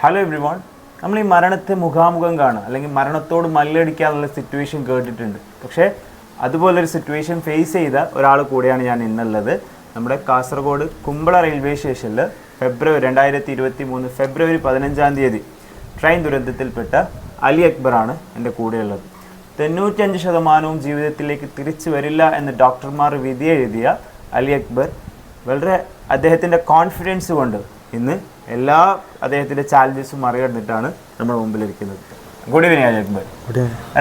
Hello every one നമ്മൾ ഈ മരണത്തെ മുഖാമുഖം കാണുക അല്ലെങ്കിൽ മരണത്തോട് മല്ലടിക്കാനുള്ള സിറ്റുവേഷൻ കേട്ടിട്ടുണ്ട്. പക്ഷേ അതുപോലൊരു സിറ്റുവേഷൻ ഫേസ് ചെയ്ത ഒരാൾ കൂടെയാണ് ഞാൻ ഇന്നുള്ളത്. നമ്മുടെ കാസർഗോഡ് കുമ്പള റെയിൽവേ സ്റ്റേഷനിൽ ഫെബ്രുവരി രണ്ടായിരത്തി ഇരുപത്തി മൂന്ന് ഫെബ്രുവരി പതിനഞ്ചാം തീയതി ട്രെയിൻ ദുരന്തത്തിൽപ്പെട്ട അലി അക്ബറാണ് എന്റെ കൂടെയുള്ളത്. തൊണ്ണൂറ്റഞ്ച് ശതമാനവും ജീവിതത്തിലേക്ക് തിരിച്ചു വരില്ല എന്ന് ഡോക്ടർമാർ വിധിയെഴുതിയ അലി അക്ബർ വളരെ അദ്ദേഹത്തിന്റെ കോൺഫിഡൻസ് കൊണ്ട് ഇന്ന് എല്ലാ അദ്ദേഹത്തിന്റെ ചാലഞ്ചസും മറികടന്നിട്ടാണ് നമ്മുടെ മുമ്പിലിരിക്കുന്നത്. ഗുഡ് ഈവനിങ് അജയ് കുമാർ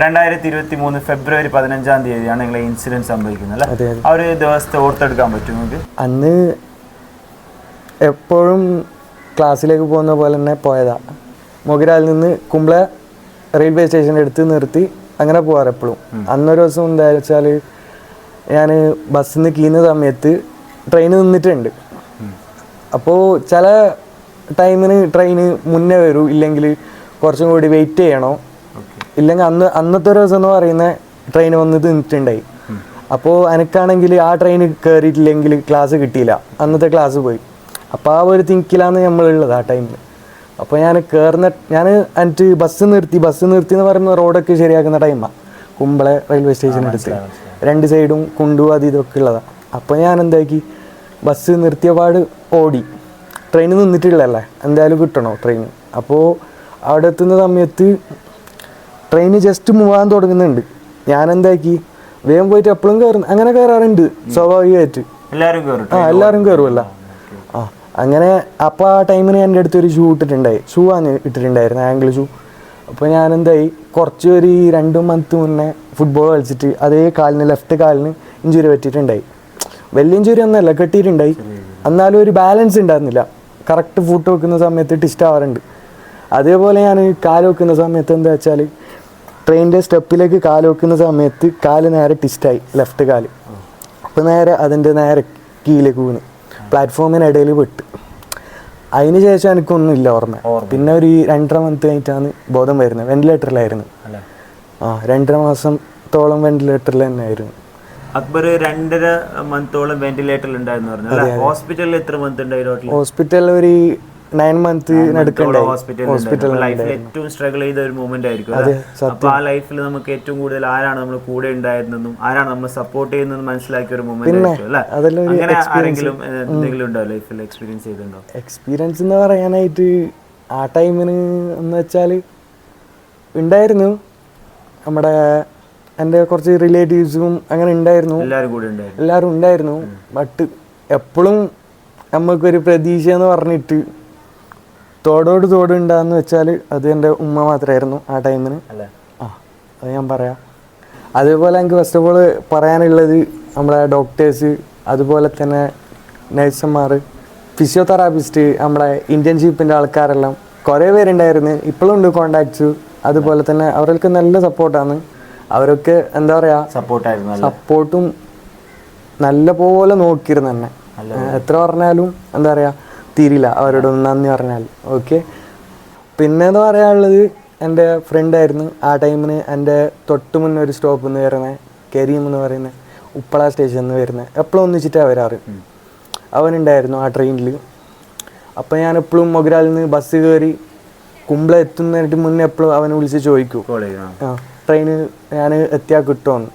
രണ്ടായിരത്തി ഇരുപത്തി മൂന്ന് ഫെബ്രുവരി പതിനഞ്ചാം തീയതിയാണ് നിങ്ങളെ ഇൻസിഡന്റ് സംഭവിക്കുന്നത് അല്ലേ. ആ ഒരു ദിവസത്തെ ഓർത്തെടുക്കാൻ പറ്റും അന്ന് എപ്പോഴും ക്ലാസ്സിലേക്ക് പോകുന്ന പോലെ തന്നെ പോയതാ. മൊഗരാലിൽ നിന്ന് കുമ്പള റെയിൽവേ സ്റ്റേഷന്റെ അടുത്ത് നിർത്തി അങ്ങനെ പോവാറ് എപ്പോഴും. അന്നൊരു ദിവസം എന്താ വെച്ചാൽ ഞാൻ ബസ്സിൽ നിന്ന് കീന്ന സമയത്ത് ട്രെയിൻ നിന്നിട്ടുണ്ട്. അപ്പോൾ ചില ടൈമിന് ട്രെയിന് മുന്നേ വരൂ ഇല്ലെങ്കിൽ കുറച്ചും കൂടി വെയിറ്റ് ചെയ്യണോ. ഇല്ലെങ്കിൽ അന്ന് അന്നത്തെ ഒരു ദിവസം എന്ന് പറയുന്ന ട്രെയിൻ വന്ന് നിന്നിട്ടുണ്ടായി. അപ്പോൾ എനിക്കാണെങ്കിൽ ആ ട്രെയിൻ കയറിയിട്ടില്ലെങ്കിൽ ക്ലാസ് കിട്ടിയില്ല. അന്നത്തെ ക്ലാസ് പോയി. അപ്പോൾ ആ ഒരു തിങ്കിലാണ് നമ്മളുള്ളത് ആ ടൈമിൽ അപ്പോൾ ഞാൻ കയറുന്ന ഞാൻ എന്നിട്ട് ബസ് നിർത്തി ബസ് നിർത്തി എന്ന് പറയുന്ന റോഡൊക്കെ ശരിയാക്കുന്ന ടൈമാണ് കുമ്പളെ റെയിൽവേ സ്റ്റേഷൻ അടുത്ത്. രണ്ട് സൈഡും കുണ്ടും അത് ഇതൊക്കെ ഉള്ളതാണ് അപ്പോൾ ഞാൻ എന്താക്കി? ബസ് നിർത്തിയ പാട് ഓടി. ട്രെയിൻ നിന്നിട്ടില്ലല്ലേ? എന്തായാലും കിട്ടണോ ട്രെയിൻ അപ്പോൾ അവിടെ എത്തുന്ന സമയത്ത് ട്രെയിൻ ജസ്റ്റ് മൂവാൻ തുടങ്ങുന്നുണ്ട്. ഞാൻ എന്താക്കി വേഗം പോയിട്ട് എപ്പോഴും കയറും അങ്ങനെ കയറാറുണ്ട് സ്വാഭാവികമായിട്ട്. എല്ലാവരും കയറും ആ എല്ലാവരും കയറുമല്ല ആ അങ്ങനെ അപ്പോൾ ആ ടൈമിന് എന്റെ അടുത്ത് ഒരു ഷൂ ഇട്ടിട്ടുണ്ടായി. ഷൂ ആണ് ഇട്ടിട്ടുണ്ടായിരുന്നു ആംഗിൾ ഷൂ അപ്പോൾ ഞാൻ എന്തായി കുറച്ച് ഒരു രണ്ട് മന്ത് മുന്നേ ഫുട്ബോൾ കളിച്ചിട്ട് അതേ കാലിന് ലെഫ്റ്റ് കാലിന് ഇഞ്ചുറി പറ്റിയിട്ടുണ്ടായി. വലിയ ഇഞ്ചുറി ഒന്നല്ല കെട്ടിയിട്ടുണ്ടായി. എന്നാലും ഒരു ബാലൻസ് ഉണ്ടായിരുന്നില്ല. കറക്റ്റ് ഫുട്ട് വെക്കുന്ന സമയത്ത് ടിസ്റ്റ് ആവാറുണ്ട്. അതേപോലെ ഞാൻ കാൽ വെക്കുന്ന സമയത്ത് എന്താ വെച്ചാൽ ട്രെയിനിന്റെ സ്റ്റെപ്പിലേക്ക് കാൽ വെക്കുന്ന സമയത്ത് കാൽ നേരെ ടിസ്റ്റായി ലെഫ്റ്റ് കാൽ. അപ്പോൾ നേരെ അതിന്റെ നേരെ കീഴിലേക്ക് വീണ്. പ്ലാറ്റ്ഫോമിനിടയിൽ പെട്ട്. അതിന് ശേഷം എനിക്കൊന്നുമില്ല ഓർമ്മ. പിന്നെ ഒരു രണ്ടര മന്ത് കഴിഞ്ഞിട്ടാണ് ബോധം വരുന്നത്. വെന്റിലേറ്ററിലായിരുന്നു ആ രണ്ടര മാസത്തോളം വെന്റിലേറ്ററിൽ തന്നെ ആയിരുന്നു അക്ബർ രണ്ടര മന്തോളം വെന്റിലേറ്ററിൽ ഉണ്ടായിരുന്നു പറഞ്ഞു. അല്ലേ ഹോസ്പിറ്റലിൽ എത്ര മന്ത് ഉണ്ടായിരുന്നു ഹോസ്പിറ്റൽ ഹോസ്പിറ്റലിൽ ഒരു നയൻ മന്ത് ഹോസ്പിറ്റലിൽ ലൈഫിൽ ഏറ്റവും സ്ട്രഗിൾ ചെയ്ത ഒരു മൂമെന്റ് ആയിരിക്കും? അപ്പൊ ആ ലൈഫിൽ നമുക്ക് ഏറ്റവും കൂടുതൽ ആരാണ് നമ്മൾ കൂടെ ഉണ്ടായിരുന്നെന്നും ആരാണ് നമ്മൾ സപ്പോർട്ട് ചെയ്യുന്നതും മനസ്സിലാക്കിയ ഒരു മൂമെന്റ് ആയിരിക്കും അല്ലേ? അങ്ങനെ ആരെങ്കിലും എന്തെങ്കിലും ഉണ്ടോ ലൈഫിൽ എക്സ്പീരിയൻസ് ചെയ്തിട്ടുണ്ടോ? എക്സ്പീരിയൻസ് എന്ന് പറയാനായിട്ട് ആ ടൈമിന് എന്ന് വെച്ചാൽ ഉണ്ടായിരുന്നു. നമ്മുടെ എന്റെ കുറച്ച് റിലേറ്റീവ്സും അങ്ങനെ ഉണ്ടായിരുന്നു. എല്ലാവരും കൂടെ ഉണ്ടായിരുന്നു. എല്ലാവരും ഉണ്ടായിരുന്നു. ബട്ട് എപ്പോഴും നമുക്കൊരു പ്രതീക്ഷ എന്ന് പറഞ്ഞിട്ട് തോടോട് തോട് ഉണ്ടാന്ന് വെച്ചാൽ അത് എന്റെ ഉമ്മ മാത്രമായിരുന്നു ആ ടൈമിന് ആ അത് ഞാൻ പറയാം. അതേപോലെ എനിക്ക് ഫസ്റ്റ് ഓഫ് ഓൾ പറയാനുള്ളത് നമ്മുടെ ഡോക്ടേഴ്സ് അതുപോലെ തന്നെ നഴ്സുമാർ ഫിസിയോതെറാപ്പിസ്റ്റ് നമ്മുടെ ഇന്റേൺഷിപ്പിന്റെ ആൾക്കാരെല്ലാം കുറേ പേരുണ്ടായിരുന്നു. ഇപ്പോഴും ഉണ്ട് കോണ്ടാക്ട്സ് അതുപോലെ തന്നെ അവർക്ക് നല്ല സപ്പോർട്ടാണ് അവരൊക്കെ എന്താ പറയാ സപ്പോർട്ടായിരുന്നു സപ്പോർട്ടും നല്ല പോലെ നോക്കിയിരുന്നു തന്നെ എത്ര പറഞ്ഞാലും എന്താ പറയാ തിരില്ല അവരോട് നന്ദി പറഞ്ഞാൽ. ഓക്കെ പിന്നെ എന്ന് പറയാനുള്ളത് എന്റെ ഫ്രണ്ടായിരുന്നു ആ ടൈമിന് എന്റെ തൊട്ട് മുന്നേ ഒരു സ്റ്റോപ്പ് എന്ന് വരുന്നത് കരീം എന്ന് പറയുന്നത് ഉപ്പള സ്റ്റേഷനിൽ നിന്ന് വരുന്നത് എപ്പോഴും ഒന്നിച്ചിട്ടാണ് വരാറ്. അവനുണ്ടായിരുന്നു ആ ട്രെയിനിൽ അപ്പോൾ ഞാൻ എപ്പോഴും മൊഗ്രാലിൽ നിന്ന് ബസ് കയറി കുമ്പള എത്തുന്നതിന് മുന്നേ എപ്പോഴും അവനെ വിളിച്ച് ചോദിക്കും. ആ. ട്രെയിന് ഞാൻ എത്തിയാൽ കിട്ടുമെന്ന്.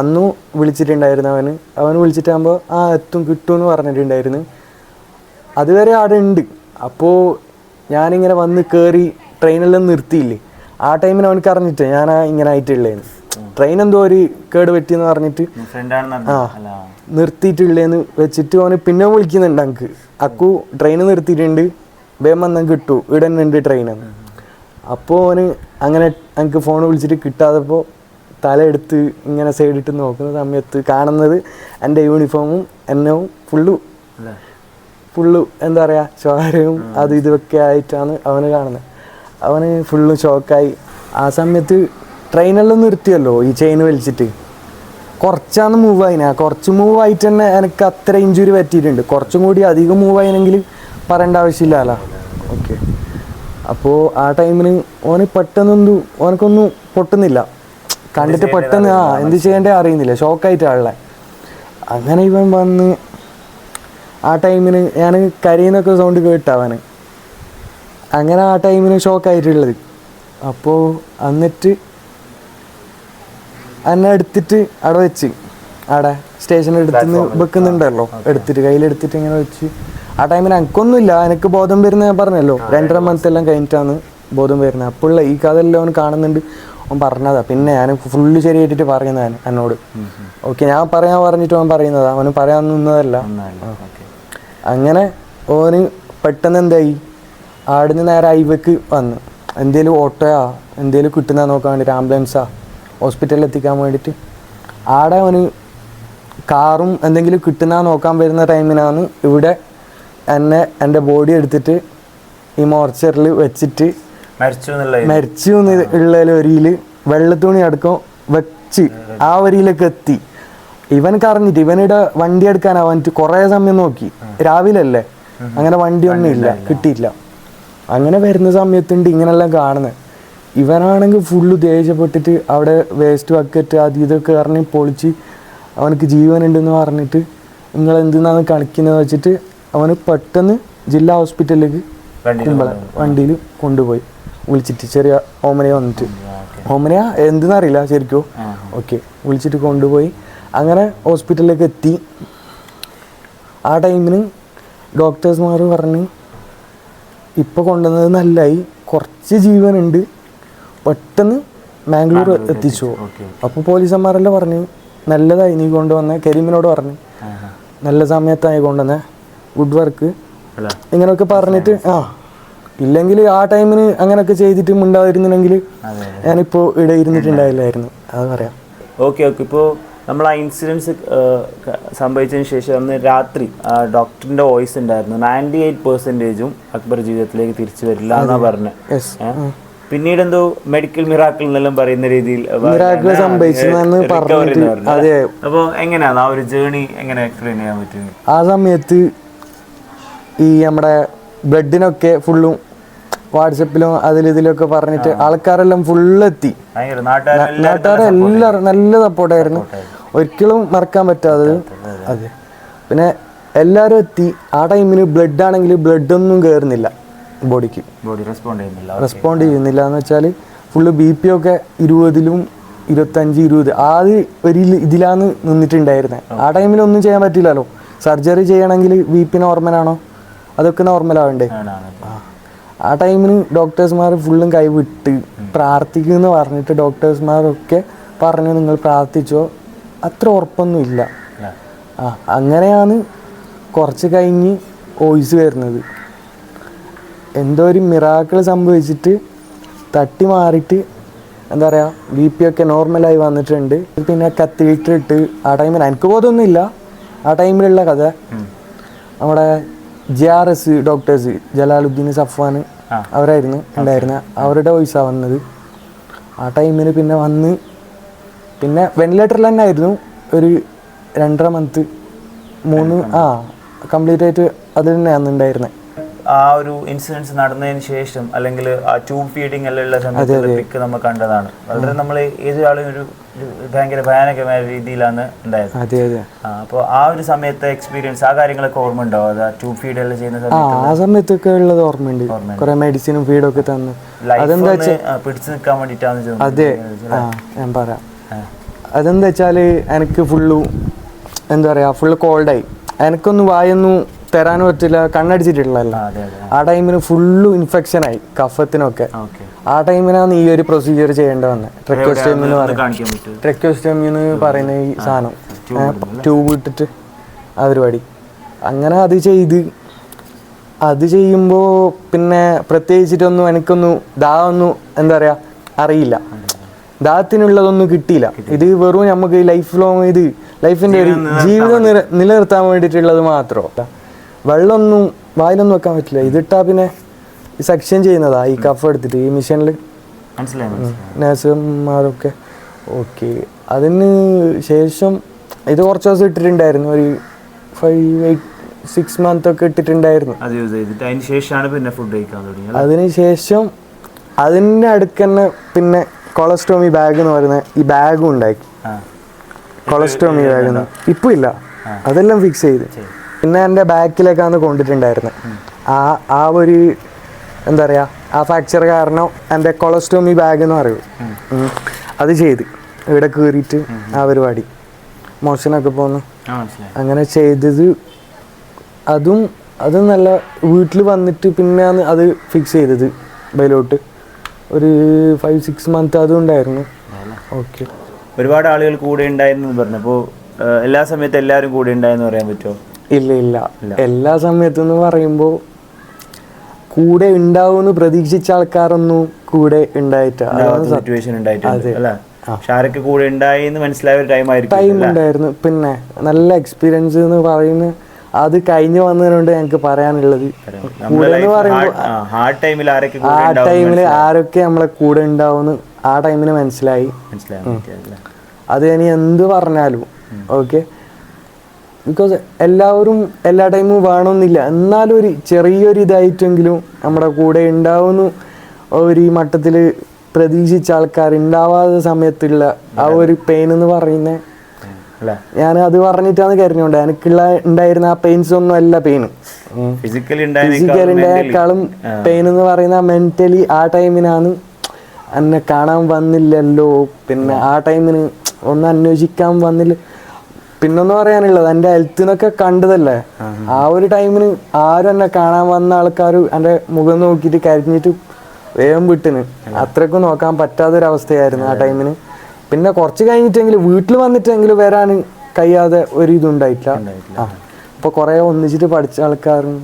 അന്നു വിളിച്ചിട്ടുണ്ടായിരുന്നു അവന് അവൻ വിളിച്ചിട്ടാകുമ്പോൾ ആ എത്തും കിട്ടുമെന്ന് പറഞ്ഞിട്ടുണ്ടായിരുന്നു. അതുവരെ അവിടെ ഉണ്ട്. അപ്പോൾ ഞാനിങ്ങനെ വന്ന് കയറി ട്രെയിനെല്ലാം നിർത്തിയില്ലേ? ആ ടൈമിന് അവനക്ക് അറിഞ്ഞിട്ട് ഞാൻ ഇങ്ങനെ ആയിട്ടുള്ളേന്ന്. ട്രെയിൻ എന്തോ ഒരു കേട് പറ്റിയെന്ന് പറഞ്ഞിട്ട് ആ അല്ല. നിർത്തിയിട്ടുള്ളേന്ന് വെച്ചിട്ട് അവന് പിന്നെ വിളിക്കുന്നുണ്ട് എനിക്ക് അക്കു ട്രെയിൻ നിർത്തിയിട്ടുണ്ട്. വേഗം വന്നാൽ കിട്ടൂ. ഇവിടെ ഉണ്ട് ട്രെയിൻ എന്ന്. അപ്പോൾ അവന് അങ്ങനെ എനിക്ക് ഫോൺ വിളിച്ചിട്ട് കിട്ടാതപ്പോൾ തലയെടുത്ത് ഇങ്ങനെ സൈഡിട്ട് നോക്കുന്ന സമയത്ത് കാണുന്നത് എന്റെ യൂണിഫോമും എന്നവും ഫുള്ളു ഫുള്ളു എന്താ പറയുക ചോരയും അത് ഇതൊക്കെ ആയിട്ടാണ് അവന് കാണുന്നത്. അവന് ഫുള്ള് ഷോക്കായി ആ സമയത്ത് ട്രെയിനെല്ലാം നിർത്തിയല്ലോ ഈ ചെയിൻ വലിച്ചിട്ട്. കുറച്ചാണ് മൂവ് ആയിന. കുറച്ച് മൂവ് ആയിട്ട് തന്നെ എനിക്ക് അത്ര ഇഞ്ചുറി പറ്റിയിട്ടുണ്ട്. കുറച്ചും കൂടി അധികം മൂവ് ആയിനെങ്കിൽ പറയേണ്ട ആവശ്യമില്ലല്ലോ. അപ്പോൾ ആ ടൈമിന് ഓന് പെട്ടെന്നൊന്നും ഓനക്കൊന്നും പൊട്ടുന്നില്ല. കണ്ടിട്ട് പെട്ടെന്ന് ആ എന്ത് ചെയ്യേണ്ടേ അറിയുന്നില്ല. ഷോക്കായിട്ടാണല്ലേ അങ്ങനെ ഇവൻ വന്ന് ആ ടൈമിന് ഞാൻ കരയുന്നൊക്കെ സൗണ്ട് കേട്ടവന് അങ്ങനെ ആ ടൈമിന് ഷോക്കായിട്ടുള്ളത്. അപ്പോൾ എന്നിട്ട് എന്നെ എടുത്തിട്ട് അവിടെ വെച്ച്. അവിടെ സ്റ്റേഷനിൽ എടുത്തുനിന്ന് വെക്കുന്നുണ്ടല്ലോ. എടുത്തിട്ട് കയ്യിലെടുത്തിട്ട് ഇങ്ങനെ വെച്ച്. ആ ടൈമിൽ എനിക്കൊന്നുമില്ല എനിക്ക് ബോധം വരുന്ന ഞാൻ പറഞ്ഞല്ലോ. രണ്ടര മന്ത് എല്ലാം കഴിഞ്ഞിട്ടാണ് ബോധം വരുന്നത്. അപ്പോഴുള്ള ഈ കഥ എല്ലാം അവൻ കാണുന്നുണ്ട്. അവൻ പറഞ്ഞതാ. പിന്നെ ഞാൻ ഫുള്ള് ശരിയായിട്ടിട്ട് പറയുന്നതാണ് എന്നോട്. ഓക്കെ ഞാൻ പറയാൻ പറഞ്ഞിട്ട് അവൻ പറയുന്നതാ. അവന് പറയാൻ നിന്നതല്ല. അങ്ങനെ ഓന് പെട്ടെന്ന് എന്തായി? ആടുന്ന് നേരെ ഐവക്ക് വന്ന്. എന്തേലും ഓട്ടോയാ? എന്തേലും കിട്ടുന്ന നോക്കാൻ വേണ്ടിയിട്ട് ആംബുലൻസാ? ഹോസ്പിറ്റലിൽ എത്തിക്കാൻ വേണ്ടിയിട്ട് ആടെ അവന് കാറും എന്തെങ്കിലും കിട്ടുന്ന നോക്കാൻ വരുന്ന ടൈമിനാണ് ഇവിടെ എന്നെ എന്റെ ബോഡി എടുത്തിട്ട് ഈ മോർച്ചറിൽ വെച്ചിട്ട് മരിച്ചു ഉള്ള ഒരിയിൽ വെള്ളത്തുണി അടക്കം വെച്ച് ആ വരിയിലേക്ക് എത്തി. ഇവൻ കറഞ്ഞിട്ട് ഇവനിടെ വണ്ടി എടുക്കാൻ അവൻ കുറേ സമയം നോക്കി. രാവിലെ അല്ലേ അങ്ങനെ വണ്ടി ഒന്നും ഇല്ല കിട്ടിയില്ല. അങ്ങനെ വരുന്ന സമയത്തുണ്ട് ഇങ്ങനെല്ലാം കാണുന്നത്. ഇവനാണെങ്കിൽ ഫുള്ള് ദേഷ്യപ്പെട്ടിട്ട് അവിടെ വേസ്റ്റ് ബക്കറ്റ് അത് ഇതൊക്കെ പറഞ്ഞ് പൊളിച്ച് അവനക്ക് ജീവനുണ്ടെന്ന് പറഞ്ഞിട്ട് നിങ്ങൾ എന്തിനാണ് കളിക്കുന്നത് വെച്ചിട്ട് അവന് പെട്ടെന്ന് ജില്ലാ ഹോസ്പിറ്റലിലേക്ക് വണ്ടിയിൽ കുമ്പള വണ്ടിയിൽ കൊണ്ടുപോയി. വിളിച്ചിട്ട് ചെറിയ ഓമനയെ വന്നിട്ട്. ഓമനയ എന്തെന്നറിയില്ല ശരിക്കോ? ഓക്കെ. വിളിച്ചിട്ട് കൊണ്ടുപോയി. അങ്ങനെ ഹോസ്പിറ്റലിലേക്ക് എത്തി. ആ ടൈമിന് ഡോക്ടേഴ്സ്മാർ പറഞ്ഞ് ഇപ്പോൾ കൊണ്ടുവന്നത് നല്ലായി. കുറച്ച് ജീവനുണ്ട്. പെട്ടെന്ന് മാംഗ്ലൂർ എത്തിച്ചു. അപ്പോൾ പോലീസന്മാരെല്ലാം പറഞ്ഞു നല്ലതായി നീ കൊണ്ടുവന്ന കരീമിനോട് പറഞ്ഞു. നല്ല സമയത്തായി കൊണ്ടുവന്ന. ഗുഡ് വർക്ക് ഇങ്ങനൊക്കെ ഇങ്ങനെയൊക്കെ പറഞ്ഞിട്ട് ആ. ഇല്ലെങ്കിൽ ആ ടൈമിന് അങ്ങനെയൊക്കെ ചെയ്തിട്ട് മിണ്ടാതിരുന്നില്ലെങ്കിൽ ഞാനിപ്പോ ഞാനിപ്പോൾ ഇവിടെ ഇരുന്നിട്ടുണ്ടായില്ലായിരുന്നു. അത് പറയാം. Okay okay. ഇപ്പോ നമ്മൾ ആ ഇൻസിഡൻസ് സംഭവിച്ചതിന് ശേഷം അന്ന് രാത്രി ഡോക്ടറിന്റെ വോയിസ് ഉണ്ടായിരുന്നു. നയന്റി എയ്റ്റ് പെർസെന്റേജും അക്ബർ ജീവിതത്തിലേക്ക് തിരിച്ചു വരില്ല എന്നാ പറഞ്ഞത് പിന്നീട് എന്തോ മെഡിക്കൽ മിറാക്കിൾ എന്നെല്ലാം പറയുന്ന രീതിയിൽ അപ്പൊ എങ്ങനെയാണ് ആ ഒരു ജേണി എങ്ങനെ എക്സ്പ്ലെയിൻ ചെയ്യാൻ പറ്റുന്നത് ആ സമയത്ത് ഈ നമ്മുടെ ബ്ലഡിനൊക്കെ ഫുള്ളും വാട്സപ്പിലും അതിലിതിലൊക്കെ പറഞ്ഞിട്ട് ആൾക്കാരെല്ലാം ഫുള്ള് എത്തി ഭയങ്കര നാട്ടുകാരെല്ലാം നാട്ടുകാരെ എല്ലാവരും നല്ല സപ്പോർട്ടായിരുന്നു. ഒരിക്കലും മറക്കാൻ പറ്റാത്തത്. അതെ. പിന്നെ എല്ലാവരും എത്തി. ആ ടൈമിന് ബ്ലഡ് ആണെങ്കിൽ ബ്ലഡ് ഒന്നും കയറുന്നില്ല ബോഡിക്ക്. ബോഡി റെസ്പോണ്ട് ചെയ്യുന്നില്ല. റെസ്പോണ്ട് ചെയ്യുന്നില്ല എന്ന് വെച്ചാൽ ഫുള്ള് ബി പി ഒക്കെ ഇരുപതിലും ഇരുപത്തഞ്ച് ഇരുപത് ആദ്യ ഒരു ഇതിലാണ് നിന്നിട്ടുണ്ടായിരുന്നത് ആ ടൈമിൽ ഒന്നും ചെയ്യാൻ പറ്റില്ലല്ലോ. സർജറി ചെയ്യണമെങ്കിൽ ബി പി നോർമലാണോ അതൊക്കെ നോർമലാവണ്ടേ ആ. ടൈമിന് ഡോക്ടേഴ്സ്മാർ ഫുള്ളും കൈവിട്ട് പ്രാർത്ഥിക്കുമെന്ന് പറഞ്ഞിട്ട് ഡോക്ടേഴ്സ്മാരൊക്കെ പറഞ്ഞു നിങ്ങൾ പ്രാർത്ഥിച്ചോ അത്ര ഉറപ്പൊന്നും ഇല്ല. ആ അങ്ങനെയാണ് കുറച്ച് കഴിഞ്ഞ് വോയിസ് വരുന്നത്. എന്തോ ഒരു മിറാക്കിൾ സംഭവിച്ചിട്ട് തട്ടി മാറിയിട്ട് എന്താ പറയുക ബി പി ഒക്കെ നോർമലായി വന്നിട്ടുണ്ട്. പിന്നെ കത്തിയിട്ടിട്ട് ആ ടൈമിൽ എനിക്ക് ബോധമൊന്നുമില്ല. ആ ടൈമിലുള്ള കഥ. നമ്മുടെ J R S doctors Jalaluddin Safwan. അവരായിരുന്നു ഉണ്ടായിരുന്നത് അവരുടെ വോയിസാണ് വന്നത്. ആ ടൈമിന് പിന്നെ വന്ന് പിന്നെ വെന്റിലേറ്ററിൽ തന്നെ ആയിരുന്നു ഒരു രണ്ടര മന്ത് മൂന്ന് ആ കംപ്ലീറ്റ് ആയിട്ട് അതിൽ തന്നെയാണ് ഉണ്ടായിരുന്നത് ആ ഒരു ഇൻസിഡൻസ് നടന്നതിന് ശേഷം അല്ലെങ്കിൽ ആ ട്യൂബ് ഫീഡിങ് എല്ലാം സമയത്ത് പിക്ക് നമ്മൾ കണ്ടതാണ്. വളരെ നമ്മൾ ഏതൊരാളും ഒരു ഭയങ്കര ഭയാനകമായ രീതിയിലാണ് ഉണ്ടായത്. അതെ അപ്പോൾ ആ ഒരു സമയത്തെ എക്സ്പീരിയൻസ് ആ കാര്യങ്ങളൊക്കെ ഓർമ്മ ഉണ്ടാവും അത് ആ ട്യൂബ് ഫീഡ് എല്ലാം ചെയ്യുന്ന ആ സമയത്ത്? ആ സമയത്തൊക്കെ ഉള്ളത് ഓർമ്മയുണ്ട്. കുറെ മെഡിസിനും ഫീഡൊക്കെ തന്ന്. അതെന്താ പിടിച്ചു നിൽക്കാൻ വേണ്ടിട്ടാന്ന് അതെ. ഞാൻ പറയാം. അതെന്താ വെച്ചാൽ എനിക്ക് ഫുള്ളു എന്താ പറയാ ഫുള്ള് കോൾഡായി എനിക്കൊന്നും വായൊന്നും തരാനും പറ്റില്ല കണ്ണടിച്ചിട്ടുള്ളതല്ല. ആ, ടൈമിന് ഫുള്ള് ഇൻഫെക്ഷൻ ആയി കഫത്തിനൊക്കെ. ആ ടൈമിനാണ് ഈ ഒരു പ്രൊസീജിയർ ചെയ്യേണ്ടി വന്നത് ട്രെക്കോസ്റ്റോമി എന്ന് പറയുന്നത്. ട്രെക്കോസ്റ്റോമി എന്ന് പറയുന്ന ഈ സാധനം. ട്യൂബ് ഇട്ടിട്ട് ആ പരിപാടി അങ്ങനെ അത് ചെയ്ത് അത് ചെയ്യുമ്പോൾ പിന്നെ പ്രത്യേകിച്ചിട്ടൊന്നും എനിക്കൊന്നും ഒന്നും എന്താ പറയുക അറിയില്ല. ദാഹത്തിനുള്ളതൊന്നും കിട്ടിയില്ല. ഇത് വെറും നമുക്ക് ലൈഫ് ലോങ് ഇത് ലൈഫിന്റെ ഒരു ജീവിതം നില- നിലനിർത്താൻ വേണ്ടിയിട്ടുള്ളത് മാത്രം. വെള്ളമൊന്നും വായിലൊന്നും വെക്കാൻ പറ്റില്ല. ഇതിട്ടാ പിന്നെ സെക്ഷൻ ചെയ്യുന്നതാ. ഈ കഫ് എടുത്തിട്ട് ഈ മിഷനിൽ നേഴ്സുമാരൊക്കെ. ഓക്കെ. അതിന് ശേഷം ഇത് കുറച്ച് ദിവസം ഇട്ടിട്ടുണ്ടായിരുന്നു. ഒരു ഫൈവ് എയ്റ്റ് സിക്സ് മന്ത് ഒക്കെ ഇട്ടിട്ടുണ്ടായിരുന്നു. അതിന് ശേഷം അതിന്റെ അടുക്ക് തന്നെ പിന്നെ കൊളസ്ട്രോമി ബാഗ് എന്ന് പറയുന്ന ഈ ബാഗും ഉണ്ടാക്കി കൊളസ്ട്രോമി ബാഗ് ഇപ്പം ഇല്ല. അതെല്ലാം ഫിക്സ് ചെയ്ത്. പിന്നെ എന്റെ ബാക്കിലേക്കാണ് കൊണ്ടിട്ടുണ്ടായിരുന്നത് ആ ആ ഒരു എന്താ പറയുക ആ ഫ്രാക്ചർ കാരണം എന്റെ കൊളസ്ട്രോമി ബാഗ് എന്ന് പറയും. അത് ചെയ്ത്. ഇവിടെ കീറിയിട്ട് ആ പരിപാടി. മോഷനൊക്കെ പോന്നു. അങ്ങനെ ചെയ്തത്. അതും അതും നല്ല വീട്ടിൽ വന്നിട്ട് പിന്നെയാണ് അത് ഫിക്സ് ചെയ്തത്. ബൈലോട്ട് ഒരു ഫൈവ് സിക്സ് മന്ത് അതും ഉണ്ടായിരുന്നു. ഓക്കെ ഒരുപാട് ആളുകൾ കൂടെ ഉണ്ടായിരുന്നു എന്ന് പറഞ്ഞു. അപ്പോൾ എല്ലാ സമയത്തും എല്ലാവരും കൂടെ ഉണ്ടായെന്ന് പറയാൻ പറ്റുമോ? ഇല്ല ഇല്ല. എല്ലാ സമയത്തും എന്ന് പറയുമ്പോൾ കൂടെ ഉണ്ടാവുമെന്ന് പ്രതീക്ഷിച്ച ആൾക്കാരൊന്നും കൂടെ ഉണ്ടായിട്ട് സിറ്റുവേഷൻ ഉണ്ടായിട്ടുണ്ട് ഷാരക്ക് കൂടെ ഉണ്ടായി എന്ന് മനസ്സിലായ ഒരു ടൈം ഉണ്ടായിരുന്നു. പിന്നെ നല്ല എക്സ്പീരിയൻസ് എന്ന് പറയുന്നത് അത് കഴിഞ്ഞു വന്നതിനോണ്ട് ഞങ്ങൾക്ക് പറയാനുള്ളത് ആരൊക്കെ ആ ടൈമിൽ ഉണ്ടാവും ടൈമിൽ ആരൊക്കെ നമ്മളെ കൂടെ ഉണ്ടാവുമെന്ന് ആ ടൈമിന് മനസ്സിലായി. മനസ്സിലായി അത് ഇനി എന്ത് പറഞ്ഞാലും ഓക്കെ ബിക്കോസ് എല്ലാവരും എല്ലാ ടൈമും വേണമെന്നില്ല. എന്നാലും ഒരു ചെറിയൊരു ഇതായിട്ടെങ്കിലും നമ്മുടെ കൂടെ ഉണ്ടാവുന്നു ഒരു മട്ടത്തിൽ പ്രതീക്ഷിച്ച ആൾക്കാർ ഉണ്ടാവാത്ത സമയത്തുള്ള ആ ഒരു പെയിൻ എന്ന് പറയുന്നത് ഞാൻ അത് പറഞ്ഞിട്ടാണ് കരുതുന്നുണ്ട് എനിക്കുള്ള ഉണ്ടായിരുന്ന ആ പെയിൻസ് ഒന്നും അല്ല പെയിൻ ഫിസിക്കലി ഫിസിക്കലിന്റെക്കാളും പെയിൻ എന്ന് പറയുന്ന മെന്റലി ആ ടൈമിനാണ് എന്നെ കാണാൻ വന്നില്ലല്ലോ. പിന്നെ ആ ടൈമിന് ഒന്ന് അന്വേഷിക്കാൻ വന്നില്ല. പിന്നൊന്ന് പറയാനുള്ളത് എന്റെ എന്നൊക്കെ കണ്ടതല്ലേ? ആ ഒരു ടൈമിന് ആരും എന്നെ കാണാൻ വന്ന ആൾക്കാർ എന്റെ മുഖം നോക്കിയിട്ട് കരിഞ്ഞിട്ട് വേഗം വിട്ടിന്. അത്രയ്ക്കും നോക്കാൻ പറ്റാത്തൊരവസ്ഥയായിരുന്നു ആ ടൈമിന് പിന്നെ കുറച്ച് കഴിഞ്ഞിട്ടെങ്കിലും വീട്ടിൽ വന്നിട്ടെങ്കിലും വരാൻ കഴിയാതെ ഒരു ഇതുണ്ടായിട്ടില്ല ആ. അപ്പോൾ കുറേ ഒന്നിച്ചിട്ട് പഠിച്ച ആൾക്കാരും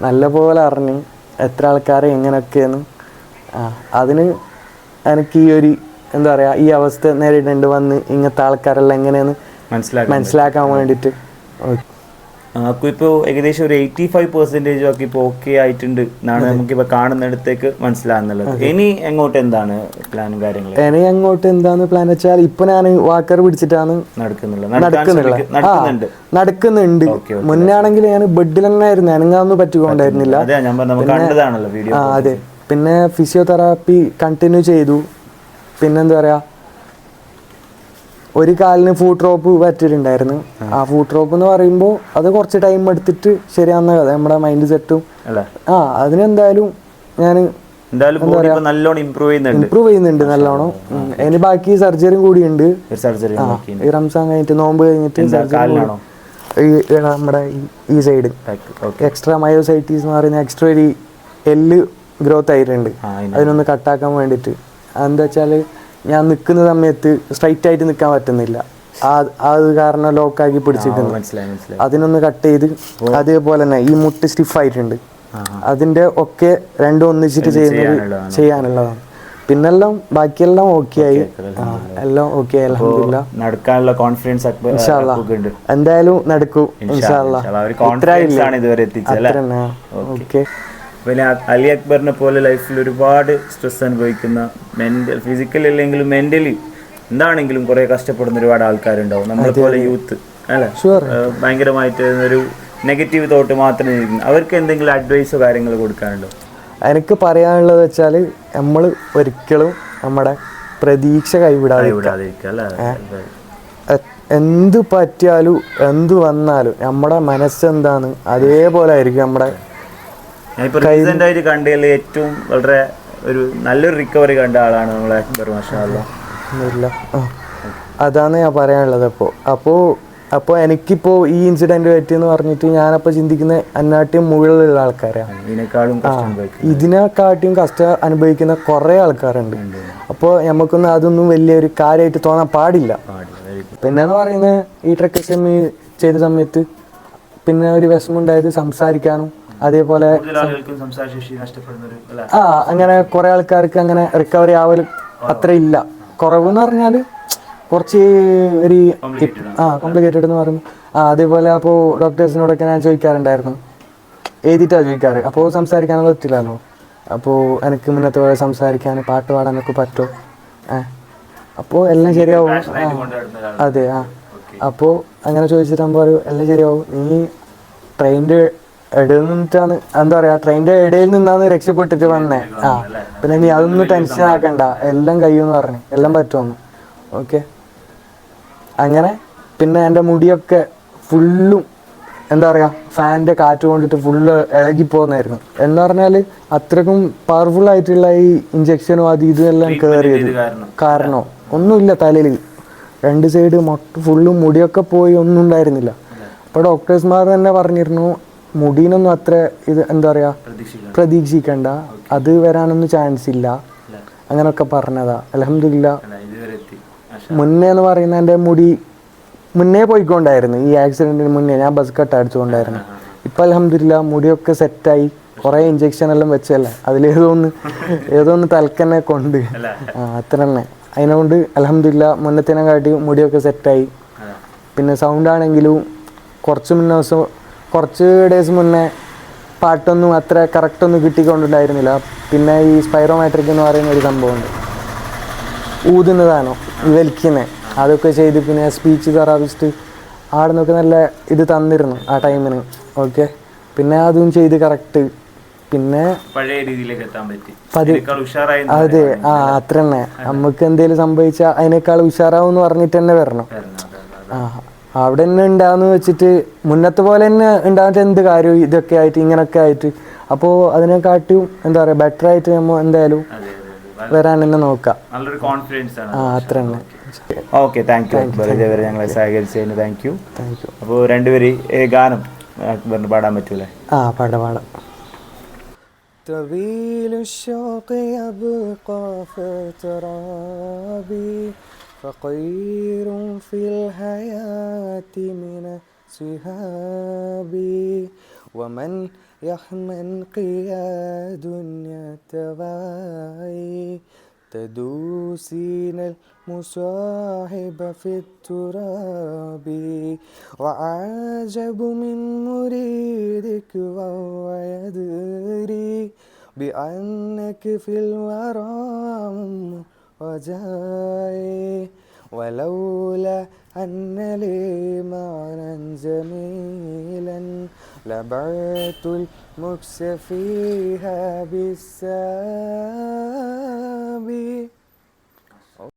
നല്ല പോലെ അറിഞ്ഞ് എത്ര ആൾക്കാരെ എങ്ങനെയൊക്കെയെന്ന്. ആ. അതിന് എനിക്ക് ഈ ഒരു എന്താ പറയാ ഈ അവസ്ഥ നേരിടേണ്ടി വന്ന് ഇങ്ങനത്തെ ആൾക്കാരെല്ലാം എങ്ങനെയാണ് മനസ്സിലാക്കാൻ മനസ്സിലാക്കാൻ വേണ്ടിയിട്ട്. ആക്കും ഇപ്പോൾ ഏകദേശം ഒരു എയ്റ്റി ഫൈവ് പെർസെന്റേജ് ഒക്കെ ഇപ്പോൾ ഓക്കെ ആയിട്ടുണ്ട് എന്നാണ് നമുക്കിപ്പോൾ കാണുന്നിടത്തേക്ക് മനസ്സിലാകുന്നുള്ളത്. ഇനി എങ്ങോട്ട് എന്താണ് പ്ലാനും കാര്യങ്ങളും? ഇനി അങ്ങോട്ട് എന്താണ് പ്ലാൻ വെച്ചാൽ ഇപ്പൊ ഞാൻ വാക്കർ പിടിച്ചിട്ടാണ് നടക്കുന്നുള്ളത് നടക്കുന്നുണ്ട്. നടക്കുന്നുണ്ട്. മുന്നാണെങ്കിൽ ഞാൻ ബെഡിൽ തന്നെ ആയിരുന്നു. അനങ്ങാന്ന് പറ്റുകൊണ്ടായിരുന്നില്ല അതെ പിന്നെ ഫിസിയോതെറാപ്പി കണ്ടിന്യൂ ചെയ്തു. പിന്നെന്താ പറയാ? ഒരു കാലിന് ഫുഡ് ഡ്രോപ്പ് പറ്റിയിട്ടുണ്ടായിരുന്നു ആ. ഫുഡ് ഡ്രോപ്പ് എന്ന് പറയുമ്പോൾ അത് കുറച്ച് ടൈം എടുത്തിട്ട് ശരിയാന്ന കഥ. നമ്മുടെ മൈൻഡ് സെറ്റും ആ അതിനെന്തായാലും ഞാൻ ഇമ്പ്രൂവ് ചെയ്യുന്നുണ്ട്. നല്ലോണം. അതിന് ബാക്കി സർജറിയും കൂടി ഉണ്ട്. ഈ റംസാൻ കഴിഞ്ഞിട്ട് നോമ്പ് കഴിഞ്ഞിട്ട് നമ്മുടെ ഈ- സൈഡ് എക്സ്ട്രാ മയോസൈറ്റീസ് എന്ന് പറയുന്ന എക്സ്ട്രാ ഒരു എല്ല് ഗ്രോത്ത് ആയിട്ടുണ്ട്. അതിനൊന്ന് കട്ടാക്കാൻ വേണ്ടിട്ട് എന്താ വെച്ചാൽ ഞാൻ നിൽക്കുന്ന സമയത്ത് സ്ട്രൈറ്റ് ആയിട്ട് നിൽക്കാൻ പറ്റുന്നില്ല. ആ അത് കാരണം ലോക്കാക്കി പിടിച്ചിരിക്കുന്നു മനസ്സിലായി അതിനൊന്ന് കട്ട് ചെയ്ത് അതേപോലെ തന്നെ ഈ മുട്ട് സ്റ്റിഫ് ആയിട്ടുണ്ട്. അതിന്റെ ഒക്കെ രണ്ടും ഒന്നിച്ചിട്ട് ചെയ്യുന്നത് ചെയ്യാനുള്ളതാണ്. പിന്നെല്ലാം ബാക്കിയെല്ലാം ഓക്കെ ആയി. എല്ലാം ഓക്കെ ആയി അലഹമില്ല നടക്കാനുള്ള കോൺഫിഡൻസ് എന്തായാലും നടക്കൂ. ഇൻഷാല്ല ഇതുവരെ ഓക്കെ പിന്നെ അലി അക്ബറിനെ പോലെ ലൈഫിൽ ഒരുപാട് സ്ട്രെസ് അനുഭവിക്കുന്ന മെന്റൽ ഫിസിക്കൽ അല്ലെങ്കിലും മെന്റലി എന്താണെങ്കിലും കുറെ കഷ്ടപ്പെടുന്ന ഒരുപാട് ആൾക്കാരുണ്ടാവും. നമ്മളെ പോലെ യൂത്ത് അല്ലെ. ഭയങ്കരമായിട്ട് ഒരു നെഗറ്റീവ് തോട്ട് മാത്രമേ ഇരിക്കുന്നു. അവർക്ക് എന്തെങ്കിലും അഡ്വൈസോ കാര്യങ്ങൾ കൊടുക്കാനുണ്ടോ? എനിക്ക് പറയാനുള്ളത് വെച്ചാൽ നമ്മൾ ഒരിക്കലും നമ്മുടെ പ്രതീക്ഷ കൈവിടാതെ എന്ത് പറ്റിയാലും എന്ത് വന്നാലും നമ്മുടെ മനസ്സെന്താണ് അതേപോലെ ആയിരിക്കും നമ്മുടെ ആയിട്ട് കണ്ടതിൽ ഏറ്റവും വളരെ ഒരു നല്ലൊരു റിക്കവറി കണ്ട ആളാണ് നമ്മളെ അക്ബർ മാഷാല്ല ഇല്ല അതാണ് ഞാൻ പറയാനുള്ളത് അപ്പോൾ അപ്പോൾ അപ്പോൾ എനിക്കിപ്പോൾ ഈ ഇൻസിഡന്റ് പറ്റിയെന്ന് പറഞ്ഞിട്ട് ഞാനപ്പോൾ ചിന്തിക്കുന്ന അന്നാട്ടിയും മുകളിലുള്ള ആൾക്കാരാണ് ഇതിനെക്കാട്ടിയും കഷ്ടം അനുഭവിക്കുന്ന കുറേ ആൾക്കാരുണ്ട്. അപ്പോൾ നമുക്കൊന്നും അതൊന്നും വലിയൊരു കാര്യമായിട്ട് തോന്നാൻ പാടില്ല. പിന്നെന്ന് പറയുന്നത് ഈ ട്രക്ക് സെമി ചെയ്ത സമയത്ത് പിന്നെ ഒരു വിഷമം ഉണ്ടായത് സംസാരിക്കാനും അതേപോലെ ആ അങ്ങനെ കുറെ ആൾക്കാർക്ക് അങ്ങനെ റിക്കവറി ആവലും അത്ര ഇല്ല. കുറവെന്ന് പറഞ്ഞാൽ കുറച്ച് ഒരു ആ കോംപ്ലിക്കേറ്റഡ് എന്ന് പറയുമ്പോൾ ആ അതേപോലെ അപ്പോ ഡോക്ടേഴ്സിനോടൊക്കെ ഞാൻ ചോദിക്കാറുണ്ടായിരുന്നു. എഴുതിയിട്ടാണ് ചോദിക്കാറ്. അപ്പോൾ സംസാരിക്കാനൊന്നും പറ്റില്ലല്ലോ അപ്പോൾ എനിക്ക് മുന്നത്തെ പോലെ സംസാരിക്കാൻ പാട്ട് പാടാനൊക്കെ പറ്റുമോ ഏ? അപ്പോ എല്ലാം ശരിയാവും. അതെ ആ. അപ്പോ അങ്ങനെ ചോദിച്ചിട്ടാകുമ്പോൾ പറയും എല്ലാം ശരിയാവും. നീ ട്രെയിനിന്റെ ഇടയിൽ നിന്നിട്ടാണ് എന്താ പറയാ ട്രെയിനിന്റെ ഇടയിൽ നിന്നാണ് രക്ഷപ്പെട്ടിട്ട് വന്നേ. ആ പിന്നെ നീ അതൊന്നും ടെൻഷൻ ആക്കണ്ട. എല്ലാം കഴിയുമെന്ന് പറഞ്ഞു. എല്ലാം പറ്റുമെന്ന്. ഓക്കെ അങ്ങനെ പിന്നെ എന്റെ മുടിയൊക്കെ ഫുള്ളും എന്താ പറയാ ഫാനിന്റെ കാറ്റ് കൊണ്ടിട്ട് ഫുള്ള് ഇളകി പോകുന്നായിരുന്നു എന്ന് പറഞ്ഞാൽ അത്രക്കും പവർഫുൾ ആയിട്ടുള്ള ഈ ഇഞ്ചക്ഷനും അത് ഇതും എല്ലാം കയറിയത് കാരണം. കാരണോ. ഒന്നുമില്ല തലയിൽ. രണ്ട് സൈഡ് മൊട്ട ഫുള്ളും മുടിയൊക്കെ പോയി ഒന്നും ഉണ്ടായിരുന്നില്ല. അപ്പോൾ ഡോക്ടേഴ്സ്മാർ തന്നെ പറഞ്ഞിരുന്നു മുടീനൊന്നും അത്ര ഇത് എന്താ പറയാ പ്രതീക്ഷിക്കണം പ്രതീക്ഷിക്കണ്ട. അത് വരാനൊന്നും ചാൻസ് ഇല്ല. അങ്ങനൊക്കെ പറഞ്ഞതാ. അലഹമില്ല മുന്നേ എന്ന് പറയുന്ന എന്റെ മുടി മുന്നേ പോയിക്കൊണ്ടായിരുന്നു. ഈ ആക്സിഡന്റിന് മുന്നേ ഞാൻ ബസ് കട്ട് അടിച്ചുകൊണ്ടായിരുന്നു. ഇപ്പൊ അലഹമില്ല മുടിയൊക്കെ സെറ്റായി കുറെ ഇഞ്ചെക്ഷൻ എല്ലാം വെച്ചല്ലേ അതിലേതോ ഒന്ന് ഏതോ ഒന്ന് തലക്കന്നെ കൊണ്ട്. ആ അത്ര തന്നെ. അതിനോണ്ട് അലഹമില്ല മുന്നത്തിനെ കാട്ടി മുടിയൊക്കെ സെറ്റായി. പിന്നെ സൗണ്ട് ആണെങ്കിലും കുറച്ച് മുന്നേ ദിവസം കുറച്ച് ഡേയ്സ് മുന്നേ പാട്ടൊന്നും അത്ര കറക്റ്റ് ഒന്നും കിട്ടിക്കൊണ്ടുണ്ടായിരുന്നില്ല പിന്നെ ഈ സ്പൈറോമാട്രിക് എന്ന് പറയുന്ന ഒരു സംഭവമുണ്ട്. ഊതുന്നതാണോ? വലിക്കുന്നത് അതൊക്കെ ചെയ്ത് പിന്നെ സ്പീച്ച് തെറാപ്പിസ്റ്റ് ആടെ നിന്നൊക്കെ നല്ല ഇത് തന്നിരുന്നു ആ ടൈമിന് ഓക്കെ പിന്നെ അതും ചെയ്ത് കറക്റ്റ് പിന്നെ പഴയ രീതിയിലേക്ക് എത്താൻ പറ്റി. അതെ. ആ അത്ര തന്നെ നമുക്ക് എന്തെങ്കിലും സംഭവിച്ചാൽ അതിനേക്കാൾ ഉഷാറാവും എന്ന് പറഞ്ഞിട്ട് തന്നെ വരണം. ആ അവിടെ തന്നെ ഉണ്ടാന്ന് വെച്ചിട്ട് മുന്നത്തെ പോലെ തന്നെ ഉണ്ടാകുന്ന എന്ത് കാര്യം ഇതൊക്കെ ആയിട്ട് ഇങ്ങനൊക്കെ ആയിട്ട് അപ്പോൾ അതിനെക്കാട്ടും എന്താ പറയുക ബെറ്റർ ആയിട്ട് നമ്മൾ എന്തായാലും അതെ, അതെ, അതെ. വരാൻ തന്നെ നോക്കാം നല്ലൊരു കോൺഫിഡൻസ് ആണ് ആ അത്ര തന്നെ ഓക്കെ താങ്ക് യു അക്ബർ ഇതേവരെ ഞങ്ങളെ സഹകരിച്ചതിന് താങ്ക് യു താങ്ക് യു അപ്പോൾ രണ്ടുപേര് ഏ, ഗാനം അക്ബറിന് പാടാൻ പറ്റൂലേ ആ പാടാം പാടാം طويل الشوق يبقى في ترابي فقير في الحياة من السهاب ومن يحمل قياد يتباعي تدوسين المصاحب في التراب وعجب من مريدك وهو يدري بأنك في الورى وجائي ولولا أن لي معنى جميلا لبعت المكس فيها بالسابي